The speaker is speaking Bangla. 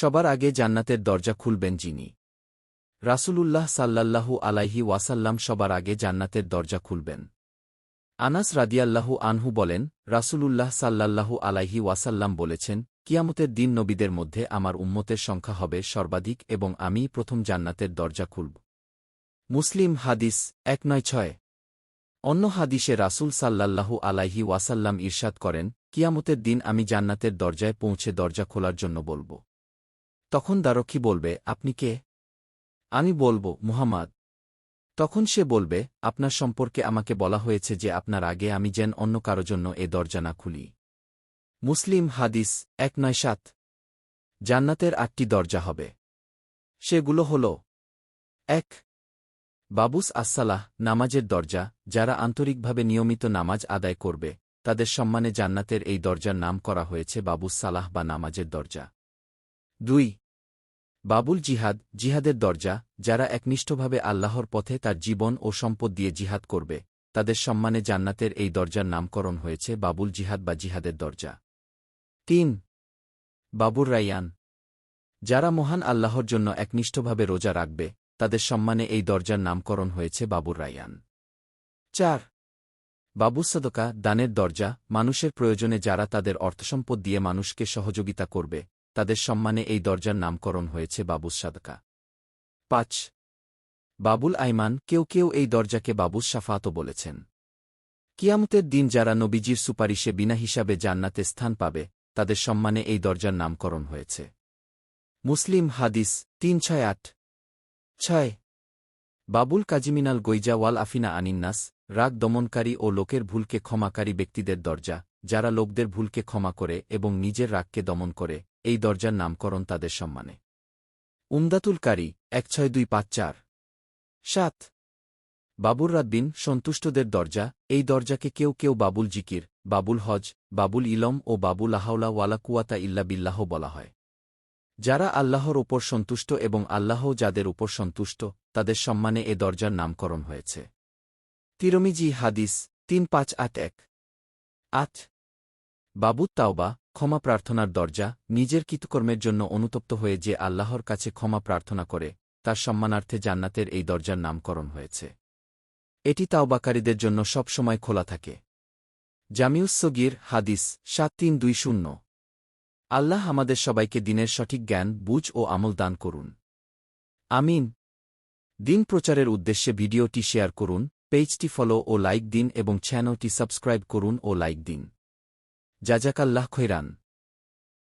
সবার আগে জান্নাতের দরজা খুলবেন যিনি। রাসূলুল্লাহ সাল্লাল্লাহু আলাইহি ওয়াসাল্লাম সবার আগে জান্নাতের দরজা খুলবেন। আনাস রাদিয়াল্লাহু আনহু বলেন, রাসূলুল্লাহ সাল্লাল্লাহু আলাইহি ওয়াসাল্লাম বলেছেন, কিয়ামতের দিন নবীদের মধ্যে আমার উম্মতের সংখ্যা হবে সর্বাধিক এবং আমিই প্রথম জান্নাতের দরজা খুলব। মুসলিম হাদিস এক নয় ছয়। অন্য হাদিসে রাসূল সাল্লাল্লাহু আলাইহি ওয়াসাল্লাম ইরশাদ করেন, কিয়ামতের দিন আমি জান্নাতের দরজায় পৌঁছে দরজা খোলার জন্য বলব। তখন দ্বারক্ষী বলবে, আপনি কে? আমি বলব, মুহাম্মদ। তখন সে বলবে, আপনার সম্পর্কে আমাকে বলা হয়েছে যে আপনার আগে আমি যেন অন্য কারও জন্য এ দরজা না খুলি। মুসলিম হাদিস এক নয় সাত। জান্নাতের আটটি দরজা হবে। সেগুলো হল এক, বাবুস আসসালাহ নামাজের দরজা, যারা আন্তরিকভাবে নিয়মিত নামাজ আদায় করবে, তাদের সম্মানে জান্নাতের এই দরজার নাম করা হয়েছে বাবুস সালাহ বা নামাজের দরজা। দুই বাবুল জিহাদ, জিহাদের দরজা, যারা একনিষ্ঠভাবে আল্লাহর পথে তার জীবন ও সম্পদ দিয়ে জিহাদ করবে, তাদের সম্মানে জান্নাতের এই দরজার নামকরণ হয়েছে বাবুল জিহাদ বা জিহাদের দরজা। তিন, বাবুর রাইয়ান। যারা মহান আল্লাহর জন্য একনিষ্ঠভাবে রোজা রাখবে, তাদের সম্মানে এই দরজার নামকরণ হয়েছে বাবুর রাইয়ান। চার বাবু সদকা, দানের দরজা, মানুষের প্রয়োজনে যারা তাদের অর্থসম্পদ দিয়ে মানুষকে সহযোগিতা করবে তাদের সম্মানে এই দরজার নামকরণ হয়েছে বাবুস সাদকা। পাঁচ, বাবুল আইমান কেউ কেউ এই দরজাকে বাবুস সাফাতও বলেছেন। কিয়ামতের দিন যারা নবীজির সুপারিশে বিনা হিসাবে জান্নাতে স্থান পাবে, তাদের সম্মানে এই দরজার নামকরণ হয়েছে। মুসলিম হাদিস তিন ছয় আট। ছয়, বাবুল কাজিমিনাল গৈজা ওয়াল আফিনা আনিন্নাস রাগ দমনকারী ও লোকের ভুলকে ক্ষমাকারী ব্যক্তিদের দরজা যারা লোকদের ভুলকে ক্ষমা করে এবং নিজের রাগকে দমন করে, এই দরজার নামকরণ তাদের সম্মানে। উমদাতুলকারী এক ছয় দুই পাঁচ চার। সাত। বাবুর রাদ্দিন সন্তুষ্টদের দরজা, এই দরজাকে কেউ কেউ বাবুল জিকির, বাবুল হজ, বাবুল ইলম ও বাবুল আহাউলা ওয়ালা কুয়াতা ইল্লা বিল্লাহ বলা হয়। যারা আল্লাহর ওপর সন্তুষ্ট এবং আল্লাহ যাদের উপর সন্তুষ্ট, তাদের সম্মানে এ দরজার নামকরণ হয়েছে। তিরমিজি হাদিস, তিন পাঁচ আট এক। আট। বাবুত তাওবা, ক্ষমা প্রার্থনার দরজা, নিজের কৃতকর্মের জন্য অনুতপ্ত হয়ে যে আল্লাহর কাছে ক্ষমা প্রার্থনা করে, তার সম্মানার্থে জান্নাতের এই দরজার নামকরণ হয়েছে। এটি তাওবাকারীদের জন্য সব সময় খোলা থাকে। জামিউসগির হাদিস সাত তিন দুই শূন্য। আল্লাহ আমাদের সবাইকে দিনের সঠিক জ্ঞান, বুঝ ও আমল দান করুন। আমিন। দিন প্রচারের উদ্দেশ্যে ভিডিওটি শেয়ার করুন, পেজটি ফলো ও লাইক দিন এবং চ্যানেলটি সাবস্ক্রাইব করুন ও লাইক দিন। জাজাকাল্লাহ খৈরান।